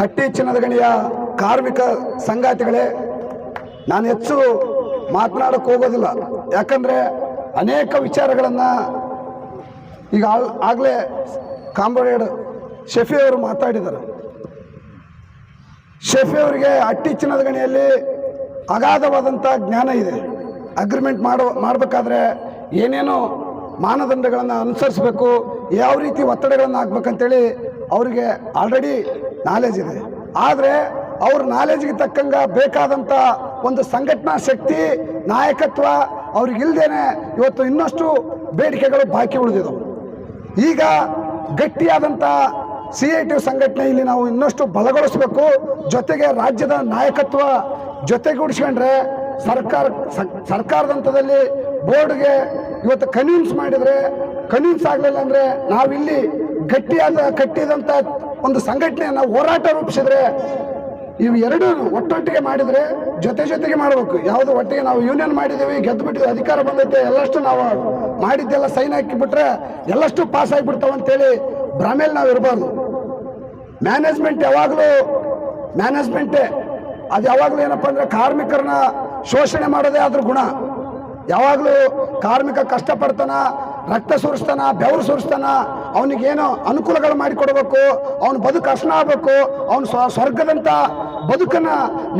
ಹಟ್ಟಿ ಚಿನ್ನದ ಗಣಿಯ ಕಾರ್ಮಿಕ ಸಂಗಾತಿಗಳೇ, ನಾನು ಹೆಚ್ಚು ಮಾತನಾಡಕ್ಕೆ ಹೋಗೋದಿಲ್ಲ. ಯಾಕಂದರೆ ಅನೇಕ ವಿಚಾರಗಳನ್ನು ಈಗ ಆಗಲೇ ಕಾಮ್ರೇಡ್ ಶಫಿ ಅವರು ಮಾತಾಡಿದ್ದಾರೆ. ಶಫಿ ಅವರಿಗೆ ಹಟ್ಟಿ ಚಿನ್ನದ ಗಣಿಯಲ್ಲಿ ಅಗಾಧವಾದಂಥ ಜ್ಞಾನ ಇದೆ. ಅಗ್ರಿಮೆಂಟ್ ಮಾಡೋ ಮಾಡಬೇಕಾದ್ರೆ ಏನೇನೋ ಮಾನದಂಡಗಳನ್ನು ಅನುಸರಿಸಬೇಕು, ಯಾವ ರೀತಿ ಒತ್ತಡಗಳನ್ನು ಹಾಕ್ಬೇಕಂತೇಳಿ ಅವರಿಗೆ ಆಲ್ರೆಡಿ ನಾಲೆಜ್ ಇದೆ. ಆದರೆ ಅವ್ರ ನಾಲೆಜ್ಗೆ ತಕ್ಕಂಗ ಬೇಕಾದಂಥ ಒಂದು ಸಂಘಟನಾ ಶಕ್ತಿ, ನಾಯಕತ್ವ ಅವ್ರಿಗಿಲ್ದೇನೆ ಇವತ್ತು ಇನ್ನಷ್ಟು ಬೇಡಿಕೆಗಳು ಬಾಕಿ ಉಳಿದಿದ್ದವು ಈಗ ಗಟ್ಟಿಯಾದಂಥ ಸಿ ಐ ಟಿ ಸಂಘಟನೆ ಇಲ್ಲಿ ನಾವು ಇನ್ನಷ್ಟು ಬಲಗೊಳಿಸಬೇಕು. ಜೊತೆಗೆ ರಾಜ್ಯದ ನಾಯಕತ್ವ ಜೊತೆಗೂಡಿಸ್ಕೊಂಡ್ರೆ ಸರ್ಕಾರ ಸರ್ಕಾರದ ಹಂತದಲ್ಲಿ ಬೋರ್ಡ್ಗೆ ಇವತ್ತು ಕನ್ವಿನ್ಸ್ ಮಾಡಿದರೆ ಕನ್ವಿನ್ಸ್ ಆಗಲಿಲ್ಲ ಅಂದರೆ ನಾವಿಲ್ಲಿ ಗಟ್ಟಿಯಾದ ಕಟ್ಟಿದಂಥ ಒಂದು ಸಂಘಟನೆಯನ್ನು ಹೋರಾಟ ರೂಪಿಸಿದ್ರೆ ಇವು ಎರಡು ಒಟ್ಟೊಟ್ಟಿಗೆ ಮಾಡಿದರೆ ಜೊತೆ ಜೊತೆಗೆ ಮಾಡಬೇಕು. ಯಾವುದು ಒಟ್ಟಿಗೆ ನಾವು ಯೂನಿಯನ್ ಮಾಡಿದ್ದೀವಿ, ಗೆದ್ದು ಬಿಟ್ಟಿದ್ದೀವಿ, ಅಧಿಕಾರ ಬಂದೈತೆ, ಎಲ್ಲಷ್ಟು ನಾವು ಮಾಡಿದ್ದೆಲ್ಲ ಸೈನ್ ಹಾಕಿಬಿಟ್ರೆ ಎಲ್ಲಷ್ಟು ಪಾಸ್ ಆಗಿಬಿಡ್ತಾವೆ ಅಂತೇಳಿ ಭ್ರಮೇಲಿ ನಾವು ಇರಬಾರ್ದು. ಮ್ಯಾನೇಜ್ಮೆಂಟ್ ಯಾವಾಗಲೂ ಮ್ಯಾನೇಜ್ಮೆಂಟೇ ಅದು ಯಾವಾಗಲೂ ಏನಪ್ಪ ಅಂದರೆ ಕಾರ್ಮಿಕರನ್ನ ಶೋಷಣೆ ಮಾಡೋದೇ ಆದ್ರೂ ಗುಣ. ಯಾವಾಗಲೂ ಕಾರ್ಮಿಕ ಕಷ್ಟಪಡ್ತಾನ, ರಕ್ತ ಸುರಿಸ್ತಾನ, ಬೆವರು ಸುರಿಸ್ತಾನ ಅವನಿಗೇನೋ ಅನುಕೂಲಗಳು ಮಾಡಿಕೊಡ್ಬೇಕು ಅವನ ಬದುಕು ಅಸನ ಆಗಬೇಕು, ಅವನು ಸ್ವ ಸ್ವರ್ಗದಂಥ ಬದುಕನ್ನ,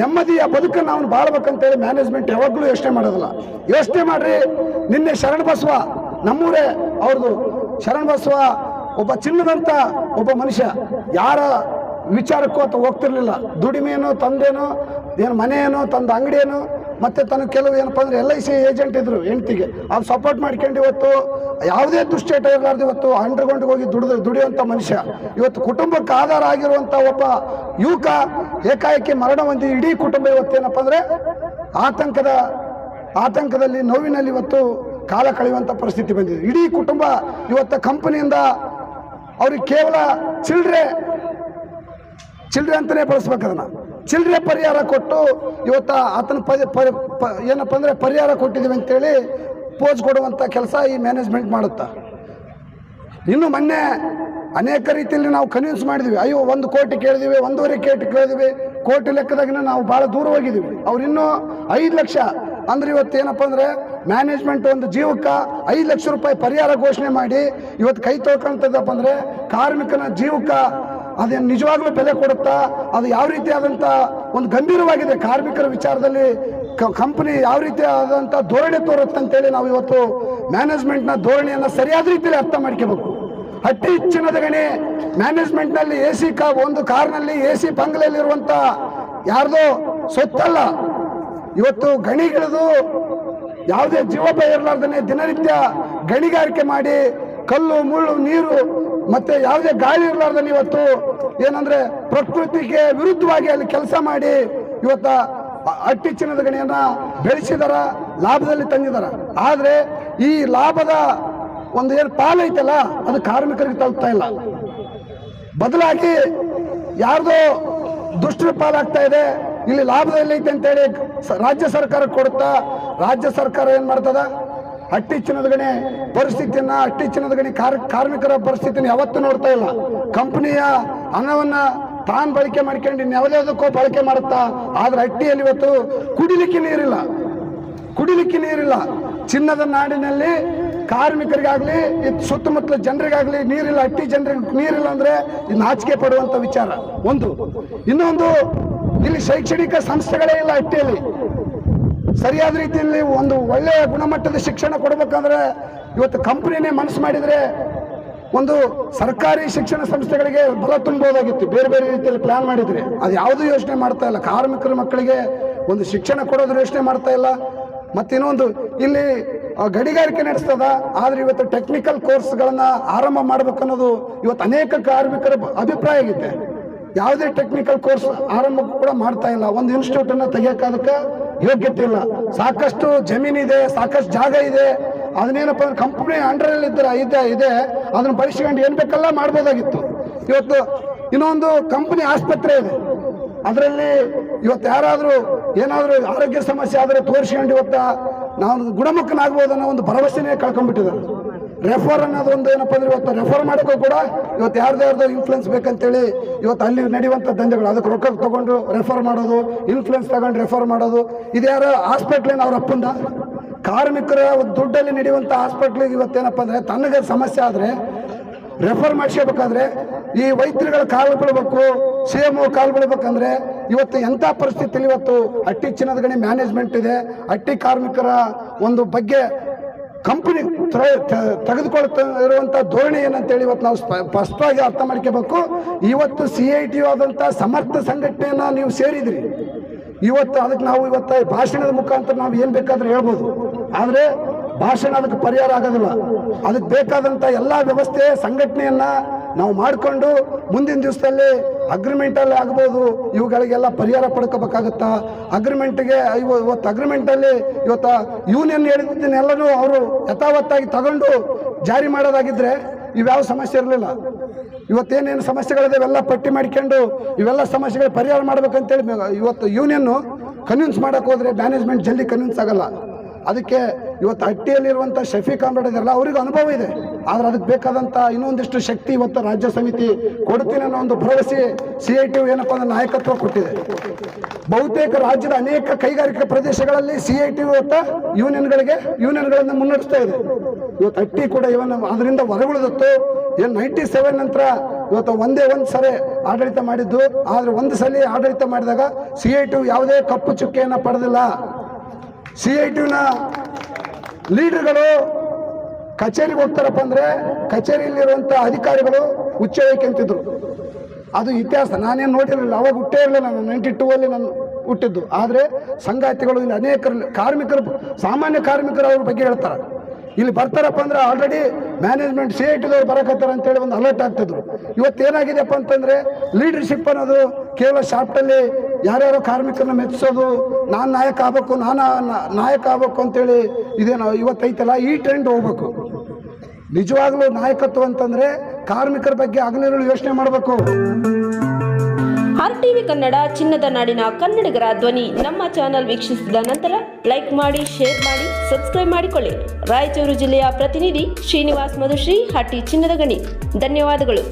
ನೆಮ್ಮದಿಯ ಬದುಕನ್ನು ಅವನು ಬಾಳ್ಬೇಕಂತೇಳಿ ಮ್ಯಾನೇಜ್ಮೆಂಟ್ ಯಾವಾಗಲೂ ಯೋಚನೆ ಮಾಡೋದಿಲ್ಲ. ಯೋಚನೆ ಮಾಡ್ರಿ, ನಿನ್ನೆ ಶರಣ ಬಸವ ನಮ್ಮೂರೇ ಅವ್ರದ್ದು ಶರಣ ಬಸವ ಒಬ್ಬ ಚಿನ್ನದಂತ ಒಬ್ಬ ಮನುಷ್ಯ, ಯಾರ ವಿಚಾರಕ್ಕೂ ಅಥವಾ ಹೋಗ್ತಿರ್ಲಿಲ್ಲ. ದುಡಿಮೆನೋ, ತಂದೇನೋ, ಏನು ಮನೆಯೇನೋ, ತಂದ ಅಂಗಡಿಯೇನೋ ಮತ್ತೆ ತನ್ನ ಕೆಲವು ಏನಪ್ಪ ಅಂದ್ರೆ ಎಲ್ ಐ ಸಿ ಏಜೆಂಟ್ ಇದ್ರು, ಹೆಂಡ್ತಿಗೆ. ಅವ್ರು ಸಪೋರ್ಟ್ ಮಾಡ್ಕೊಂಡು ಇವತ್ತು ಯಾವುದೇ ದುಶ್ಚೇಟ ಇರಲಾರ್ದು ಇವತ್ತು ಅಂಡರ್ಗ್ರೌಂಡ್ಗೆ ಹೋಗಿ ದುಡಿದು ದುಡಿಯುವಂಥ ಮನುಷ್ಯ. ಇವತ್ತು ಕುಟುಂಬಕ್ಕೆ ಆಧಾರ ಆಗಿರುವಂಥ ಒಬ್ಬ ಯುವಕ ಏಕಾಏಕಿ ಮರಣ ಹೊಂದಿ ಇಡೀ ಕುಟುಂಬ ಇವತ್ತೇನಪ್ಪ ಅಂದ್ರೆ ಆತಂಕದ, ಆತಂಕದಲ್ಲಿ, ನೋವಿನಲ್ಲಿ ಇವತ್ತು ಕಾಲ ಕಳೆಯುವಂಥ ಪರಿಸ್ಥಿತಿ ಬಂದಿದೆ. ಇಡೀ ಕುಟುಂಬ ಇವತ್ತು ಕಂಪನಿಯಿಂದ ಅವ್ರಿಗೆ ಕೇವಲ ಚಿಲ್ಡ್ರೆ ಚಿಲ್ಡ್ರೆ ಅಂತಲೇ ಬಳಸ್ಬೇಕು ಅದನ್ನ. ಚಿಲ್ಡ್ರೆ ಪರಿಹಾರ ಕೊಟ್ಟು ಇವತ್ತು ಆತನ ಏನಪ್ಪ ಅಂದರೆ ಪರಿಹಾರ ಕೊಟ್ಟಿದ್ದೀವಿ ಅಂತೇಳಿ ಪೋಸ್ ಕೊಡುವಂಥ ಕೆಲಸ ಈ ಮ್ಯಾನೇಜ್ಮೆಂಟ್ ಮಾಡುತ್ತಾ? ಇನ್ನು ಮೊನ್ನೆ ಅನೇಕ ರೀತಿಯಲ್ಲಿ ನಾವು ಕನ್ವಿನ್ಸ್ ಮಾಡಿದ್ವಿ. ಅಯ್ಯೋ, ಒಂದು ಕೋಟಿ ಕೇಳಿದ್ವಿ, ಒಂದೂವರೆ ಕೋಟಿ ಕೇಳಿದ್ವಿ. ಕೋಟಿ ಲೆಕ್ಕದಾಗಿನ ನಾವು ಭಾಳ ದೂರ ಅವ್ರು ಇನ್ನೂ ಐದು ಲಕ್ಷ. ಅಂದ್ರೆ ಇವತ್ತು ಏನಪ್ಪ ಅಂದರೆ ಮ್ಯಾನೇಜ್ಮೆಂಟ್ ಒಂದು ಜೀವಕ್ಕೆ ಐದು ಲಕ್ಷ ರೂಪಾಯಿ ಪರಿಹಾರ ಘೋಷಣೆ ಮಾಡಿ ಇವತ್ತು ಕೈ ತೊಳ್ಕೊಳ್ತದಪ್ಪ ಅಂದರೆ ಕಾರ್ಮಿಕನ ಜೀವಕ್ಕೆ ಅದೇನು ನಿಜವಾಗ್ಲೂ ಬೆಲೆ ಕೊಡುತ್ತಾ? ಅದು ಯಾವ ರೀತಿ ಆದಂಥ ಒಂದು ಗಂಭೀರವಾಗಿದೆ ಕಾರ್ಮಿಕರ ವಿಚಾರದಲ್ಲಿ? ಕಂಪನಿ ಯಾವ ರೀತಿ ಆದಂತ ಧೋರಣೆ ತೋರುತ್ತೆ ಅಂತೇಳಿ ನಾವು ಇವತ್ತು ಮ್ಯಾನೇಜ್ಮೆಂಟ್ನ ಧೋರಣೆಯನ್ನು ಸರಿಯಾದ ರೀತಿಯಲ್ಲಿ ಅರ್ಥ ಮಾಡ್ಕೋಬೇಕು. ಅತಿ ಹೆಚ್ಚಿನದ ಗಣಿ ಮ್ಯಾನೇಜ್ಮೆಂಟ್ನಲ್ಲಿ ಎ ಸಿ ಕಾ, ಒಂದು ಕಾರ್ನಲ್ಲಿ ಎ ಸಿ ಬಂಗ್ಲೆಯಲ್ಲಿರುವಂಥ ಯಾರ್ದೋ ಸೊತ್ತಲ್ಲ. ಇವತ್ತು ಗಣಿಗಳಿದು ಯಾವುದೇ ಜೀವಭಯ ಇರಲಾರ್ದನೆ ದಿನನಿತ್ಯ ಗಣಿಗಾರಿಕೆ ಮಾಡಿ ಕಲ್ಲು, ಮುಳ್ಳು, ನೀರು ಮತ್ತೆ ಯಾವುದೇ ಗಾಳಿ ಇರಲಾರ್ದನೆ ಇವತ್ತು ಏನಂದ್ರೆ ಪ್ರಕೃತಿಗೆ ವಿರುದ್ಧವಾಗಿ ಅಲ್ಲಿ ಕೆಲಸ ಮಾಡಿ ಇವತ್ತ ಅ- ಅಟ್ಟಿ ಚಿನ್ನದ ಗಣಿಯನ್ನ ಬೆಳೆಸಿದಾರ, ಲಾಭದಲ್ಲಿ ತಂದಿದಾರ. ಆದ್ರೆ ಈ ಲಾಭದ ಒಂದು ಏನು ಪಾಲೈತಲ್ಲ ಅದು ಕಾರ್ಮಿಕರಿಗೆ ತಲುಪ್ತಾ ಇಲ್ಲ. ಬದಲಾಗಿ ಯಾರ್ದೋ ದುಷ್ಟರ ಪಾಲಾಗ್ತಾ ಇದೆ, ಇಲ್ಲಿ ಲಾಭದಲ್ಲಿ ಐತೆ ಅಂತೇಳಿ ರಾಜ್ಯ ಸರ್ಕಾರ ಕೊಡುತ್ತಾ, ರಾಜ್ಯ ಸರ್ಕಾರ ಏನ್ ಮಾಡ್ತದ? ಹಟ್ಟಿ ಚಿನ್ನದ ಗಣಿ ಪರಿಸ್ಥಿತಿಯನ್ನ ಹಟ್ಟಿ ಚಿನ್ನದ ಗಣಿ ಕಾರ್, ಕಾರ್ಮಿಕರ ಪರಿಸ್ಥಿತಿನ ಯಾವತ್ತೂ ನೋಡ್ತಾ ಇಲ್ಲ. ಕಂಪನಿಯ ಹಣವನ್ನ ತಾನು ಬಳಕೆ ಮಾಡ್ಕೊಂಡು ಇನ್ಯಾವುದಕ್ಕೋ ಬಳಕೆ ಮಾಡುತ್ತಾ? ಆದ್ರೆ ಹಟ್ಟಿಯಲ್ಲಿ ಇವತ್ತು ಕುಡಿಲಿಕ್ಕೆ ನೀರಿಲ್ಲ. ಕುಡಿಲಿಕ್ಕೆ ನೀರಿಲ್ಲ. ಚಿನ್ನದ ನಾಡಿನಲ್ಲಿ ಕಾರ್ಮಿಕರಿಗಾಗ್ಲಿ ಸುತ್ತಮುತ್ತಲ ಜನರಿಗಾಗ್ಲಿ ನೀರಿಲ್ಲ ಹಟ್ಟಿ ಜನರಿಗೆ ನೀರಿಲ್ಲ ಅಂದ್ರೆ ನಾಚಿಕೆ ಪಡುವಂತ ವಿಚಾರ. ಒಂದು. ಇನ್ನೊಂದು, ಇಲ್ಲಿ ಶೈಕ್ಷಣಿಕ ಸಂಸ್ಥೆಗಳೇ ಇಲ್ಲ ಹಟ್ಟಿಯಲ್ಲಿ ಸರಿಯಾದ ರೀತಿಯಲ್ಲಿ ಒಂದು ಒಳ್ಳೆಯ ಗುಣಮಟ್ಟದ ಶಿಕ್ಷಣ ಕೊಡಬೇಕಂದ್ರೆ ಇವತ್ತು ಕಂಪ್ನಿನೇ ಮನಸ್ಸು ಮಾಡಿದ್ರೆ ಒಂದು ಸರ್ಕಾರಿ ಶಿಕ್ಷಣ ಸಂಸ್ಥೆಗಳಿಗೆ ಬಲ ತುಂಬಬಹುದಾಗಿತ್ತು ಬೇರೆ ಬೇರೆ ರೀತಿಯಲ್ಲಿ ಪ್ಲಾನ್ ಮಾಡಿದ್ರೆ. ಅದು ಯಾವುದೂ ಯೋಚನೆ ಮಾಡ್ತಾ ಇಲ್ಲ. ಕಾರ್ಮಿಕರ ಮಕ್ಕಳಿಗೆ ಒಂದು ಶಿಕ್ಷಣ ಕೊಡೋದ್ರ ಯೋಚನೆ ಮಾಡ್ತಾ ಇಲ್ಲ. ಮತ್ತಿನ್ನೊಂದು, ಇಲ್ಲಿ ಗಡಿಗಾರಿಕೆ ನಡೆಸ್ತದ. ಆದ್ರೆ ಇವತ್ತು ಟೆಕ್ನಿಕಲ್ ಕೋರ್ಸ್ಗಳನ್ನ ಆರಂಭ ಮಾಡ್ಬೇಕು ಅನ್ನೋದು ಇವತ್ತು ಅನೇಕ ಕಾರ್ಮಿಕರ ಅಭಿಪ್ರಾಯ ಆಗಿದೆ. ಯಾವುದೇ ಟೆಕ್ನಿಕಲ್ ಕೋರ್ಸ್ ಆರಂಭ ಕೂಡ ಮಾಡ್ತಾ ಇಲ್ಲ. ಒಂದು ಇನ್ಸ್ಟಿಟ್ಯೂಟ್ ಅನ್ನ ತೆಗಿಯೋಕ್ಕಾದಕ್ಕೆ ಯೋಗ್ಯತೆ ಇಲ್ಲ. ಸಾಕಷ್ಟು ಜಮೀನಿದೆ, ಸಾಕಷ್ಟು ಜಾಗ ಇದೆ. ಅದನ್ನೇನಪ್ಪ ಅಂದ್ರೆ ಕಂಪ್ನಿ ಅಂಡರಲ್ಲಿ ಇದ್ರೆ ಇದೆ ಇದೆ, ಅದನ್ನ ಬಳಸ್ಕೊಂಡು ಏನು ಬೇಕಲ್ಲ ಮಾಡ್ಬೋದಾಗಿತ್ತು. ಇವತ್ತು ಇನ್ನೊಂದು ಕಂಪ್ನಿ ಆಸ್ಪತ್ರೆ ಇದೆ. ಅದರಲ್ಲಿ ಇವತ್ತು ಯಾರಾದರೂ ಏನಾದರೂ ಆರೋಗ್ಯ ಸಮಸ್ಯೆ ಆದರೆ ತೋರಿಸ್ಕೊಂಡು ಇವತ್ತ ನಾವು ಗುಣಮುಖನಾಗ್ಬೋದು ಅನ್ನೋ ಒಂದು ಭರವಸೆನೇ ಕಳ್ಕೊಂಡ್ಬಿಟ್ಟಿದ್ದಾರೆ. ರೆಫರ್ ಅನ್ನೋದು ಒಂದು ಏನಪ್ಪ ಅಂದ್ರೆ ಇವತ್ತು ರೆಫರ್ ಮಾಡೋಕ್ಕೂ ಕೂಡ ಇವತ್ತು ಯಾರ್ದು ಯಾರ್ದು ಇನ್ಫ್ಲುಯೆನ್ಸ್ ಬೇಕಂತೇಳಿ ಇವತ್ತು ಅಲ್ಲಿ ನಡೆಯುವಂಥ ದಂಧೆಗಳು. ಅದಕ್ಕೆ ರೊಕ್ಕ ತಗೊಂಡು ರೆಫರ್ ಮಾಡೋದು ಇನ್ಫ್ಲುಯೆನ್ಸ್ ತಗೊಂಡು ರೆಫರ್ ಮಾಡೋದು. ಇದು ಯಾರು? ಹಾಸ್ಪಿಟ್ಲಿನ ಅವ್ರ ಅಪ್ಪಂದ? ಕಾರ್ಮಿಕರ ದುಡ್ಡಲ್ಲಿ ನಡೆಯುವಂಥ ಹಾಸ್ಪಿಟ್ಲಿಗೆ ಇವತ್ತೇನಪ್ಪ ಅಂದರೆ ತನಗೆ ಸಮಸ್ಯೆ ಆದರೆ ರೆಫರ್ ಮಾಡಿಸ್ಕೋಬೇಕಾದ್ರೆ ಈ ವೈದ್ಯರುಗಳ ಕಾಲು ಬೀಳ್ಬೇಕು, ಸಿ ಎಂ ಕಾಲು ಬೀಳ್ಬೇಕಂದ್ರೆ ಇವತ್ತು ಎಂಥ ಪರಿಸ್ಥಿತಿಯಲ್ಲಿ ಇವತ್ತು ಅಟ್ಟಿ ಚಿನ್ನದ ಗಣಿ ಮ್ಯಾನೇಜ್ಮೆಂಟ್ ಇದೆ, ಅಟ್ಟಿ ಕಾರ್ಮಿಕರ ಒಂದು ಬಗ್ಗೆ ಕಂಪನಿ ತೆಗೆದುಕೊಳ್ತಾ ಇರುವಂಥ ಧೋರಣೆ ಏನಂತೇಳಿ ಇವತ್ತು ನಾವು ಸ್ಪ- ಸ್ಪಷ್ಟವಾಗಿ ಅರ್ಥ ಮಾಡ್ಕೋಬೇಕು. ಇವತ್ತು ಸಿ ಐ ಟಿ ಆದಂಥ ಸಮರ್ಥ ಸಂಘಟನೆಯನ್ನು ನೀವು ಸೇರಿದ್ರಿ. ಇವತ್ತು ಅದಕ್ಕೆ ನಾವು ಇವತ್ತು ಭಾಷಣದ ಮುಖಾಂತರ ನಾವು ಏನು ಬೇಕಾದರೂ ಹೇಳ್ಬೋದು. ಆದರೆ ಭಾಷಣ ಅದಕ್ಕೆ ಪರಿಹಾರ ಆಗೋದಿಲ್ಲ. ಅದಕ್ಕೆ ಬೇಕಾದಂಥ ಎಲ್ಲ ವ್ಯವಸ್ಥೆ, ಸಂಘಟನೆಯನ್ನು ನಾವು ಮಾಡಿಕೊಂಡು ಮುಂದಿನ ದಿವಸದಲ್ಲಿ ಅಗ್ರಿಮೆಂಟಲ್ಲಿ ಆಗ್ಬೋದು. ಇವುಗಳಿಗೆಲ್ಲ ಪರಿಹಾರ ಅಗ್ರಿಮೆಂಟ್ ಅಗ್ರಿಮೆಂಟ್ಗೆ ಇವತ್ತು ಅಗ್ರಿಮೆಂಟಲ್ಲಿ ಇವತ್ತು ಯೂನಿಯನ್ ಹೇಳಿದ್ದನ್ನೆಲ್ಲರೂ ಅವರು ಯಥಾವತ್ತಾಗಿ ತಗೊಂಡು ಜಾರಿ ಮಾಡೋದಾಗಿದ್ರೆ ಇವ್ಯಾವ ಸಮಸ್ಯೆ ಇರಲಿಲ್ಲ. ಇವತ್ತೇನೇನು ಸಮಸ್ಯೆಗಳಿದೆ ಇವೆಲ್ಲ ಪಟ್ಟಿ ಮಾಡ್ಕೊಂಡು ಇವೆಲ್ಲ ಸಮಸ್ಯೆಗಳ ಪರಿಹಾರ ಮಾಡ್ಬೇಕಂತೇಳಿ ಇವತ್ತು ಯೂನಿಯನ್ನು ಕನ್ವಿನ್ಸ್ ಮಾಡೋಕ್ಕೋದ್ರೆ ಮ್ಯಾನೇಜ್ಮೆಂಟ್ ಜಲ್ದಿ ಕನ್ವಿನ್ಸ್ ಆಗಲ್ಲ. ಅದಕ್ಕೆ ಇವತ್ತು ಹಟ್ಟಿಯಲ್ಲಿರುವಂಥ ಶಫೀಕ್ ಕಾಮ್ರೇಡ್ ಇದಾರಲ್ಲ ಅವ್ರಿಗೆ ಅನುಭವ ಇದೆ. ಆದ್ರೆ ಅದಕ್ಕೆ ಬೇಕಾದಂಥ ಇನ್ನೊಂದಿಷ್ಟು ಶಕ್ತಿ ಇವತ್ತು ರಾಜ್ಯ ಸಮಿತಿ ಕೊಡ್ತೀನಿ ಅನ್ನೋ ಒಂದು ಭರವಸೆ ಸಿ ಐ ಟಿ ಏನಪ್ಪ ಅಂದ್ರೆ ನಾಯಕತ್ವ ಕೊಟ್ಟಿದೆ. ಬಹುತೇಕ ರಾಜ್ಯದ ಅನೇಕ ಕೈಗಾರಿಕಾ ಪ್ರದೇಶಗಳಲ್ಲಿ ಸಿ ಐ ಟಿ ಇವತ್ತು ಯೂನಿಯನ್ಗಳಿಗೆ, ಯೂನಿಯನ್ಗಳನ್ನು ಮುನ್ನಡೆಸ್ತಾ ಇದೆ. ಇವತ್ತು ಹಟ್ಟಿ ಕೂಡ ಇವನ್ ಅದರಿಂದ ಹೊರಗುಳಿದತ್ತು. ಏನು ನೈಂಟಿ ಸೆವೆನ್ ನಂತರ ಇವತ್ತು ಒಂದೇ ಒಂದು ಸರಿ ಆಡಳಿತ ಮಾಡಿದ್ದು. ಆದರೆ ಒಂದು ಸಲ ಆಡಳಿತ ಮಾಡಿದಾಗ ಸಿ ಐ ಟಿ ಯಾವುದೇ ಕಪ್ಪು ಚುಕ್ಕೆಯನ್ನು ಪಡೆದಿಲ್ಲ. ಸಿ ಐ ಟಿನ ಲೀಡರ್ಗಳು ಕಚೇರಿಗೆ ಹೋಗ್ತಾರಪ್ಪ ಅಂದರೆ ಕಚೇರಿಯಲ್ಲಿರುವಂಥ ಅಧಿಕಾರಿಗಳು ಹುಚ್ಚೇಕೆ ಅಂತಿದ್ರು. ಅದು ಇತಿಹಾಸ. ನಾನೇನು ನೋಡಿರಲಿಲ್ಲ. ಅವಾಗ ಹುಟ್ಟೇ ಇರಲಿಲ್ಲ ನಾನು. ನೈಂಟಿ ಟೂ ಅಲ್ಲಿ ನಾನು ಹುಟ್ಟಿದ್ದು. ಆದರೆ ಸಂಗಾತಿಗಳು ಇಲ್ಲಿ ಅನೇಕ ಕಾರ್ಮಿಕರು, ಸಾಮಾನ್ಯ ಕಾರ್ಮಿಕರು ಅವ್ರ ಬಗ್ಗೆ ಹೇಳ್ತಾರೆ. ಇಲ್ಲಿ ಬರ್ತಾರಪ್ಪ ಅಂದ್ರೆ ಆಲ್ರೆಡಿ ಮ್ಯಾನೇಜ್ಮೆಂಟ್ ಸಿ ಐ ಟಿದವ್ರು ಬರಕತ್ತಾರ ಅಂತೇಳಿ ಒಂದು ಅಲರ್ಟ್ ಆಗ್ತಿದ್ರು ಇವತ್ತು ಏನಾಗಿದೆಪ್ಪ ಅಂತಂದ್ರೆ ಲೀಡರ್ಶಿಪ್ ಅನ್ನೋದು ಕೇವಲ ಶಾಪ್ಟಲ್ಲಿ ಯಾರ್ಯಾರೋ ಕಾರ್ಮಿಕರನ್ನ ಮೆಚ್ಚಿಸೋದು, ನಾನು ನಾಯಕ ಆಗ್ಬೇಕು, ನಾನು ನಾಯಕ ಆಗ್ಬೇಕು ಅಂತೇಳಿ ಇದೇನು ಇವತ್ತೈತಲ್ಲ ಈ ಟ್ರೆಂಡ್ ಹೋಗ್ಬೇಕು. ನಿಜವಾಗ್ಲೂ ನಾಯಕತ್ವ ಅಂತಂದ್ರೆ ಕಾರ್ಮಿಕರ ಬಗ್ಗೆ ಹಗಲಿರುಳು ಯೋಚನೆ ಮಾಡಬೇಕು. ಆರ್ ಟಿವಿ ಕನ್ನಡ, ಚಿನ್ನದ ನಾಡಿನ ಕನ್ನಡಿಗರ ಧ್ವನಿ. ನಮ್ಮ ಚಾನೆಲ್ ವೀಕ್ಷಿಸಿದ ನಂತರ ಲೈಕ್ ಮಾಡಿ ಶೇರ್ ಮಾಡಿ ಸಬ್ಸ್ಕ್ರೈಬ್ ಮಾಡಿಕೊಳ್ಳಿ. ರಾಯಚೂರು ಜಿಲ್ಲೆಯ ಪ್ರತಿನಿಧಿ ಶ್ರೀನಿವಾಸ್ ಮಧುಶ್ರೀ ಹಟ್ಟಿ ಚಿನ್ನದ ಗಣಿ. ಧನ್ಯವಾದಗಳು.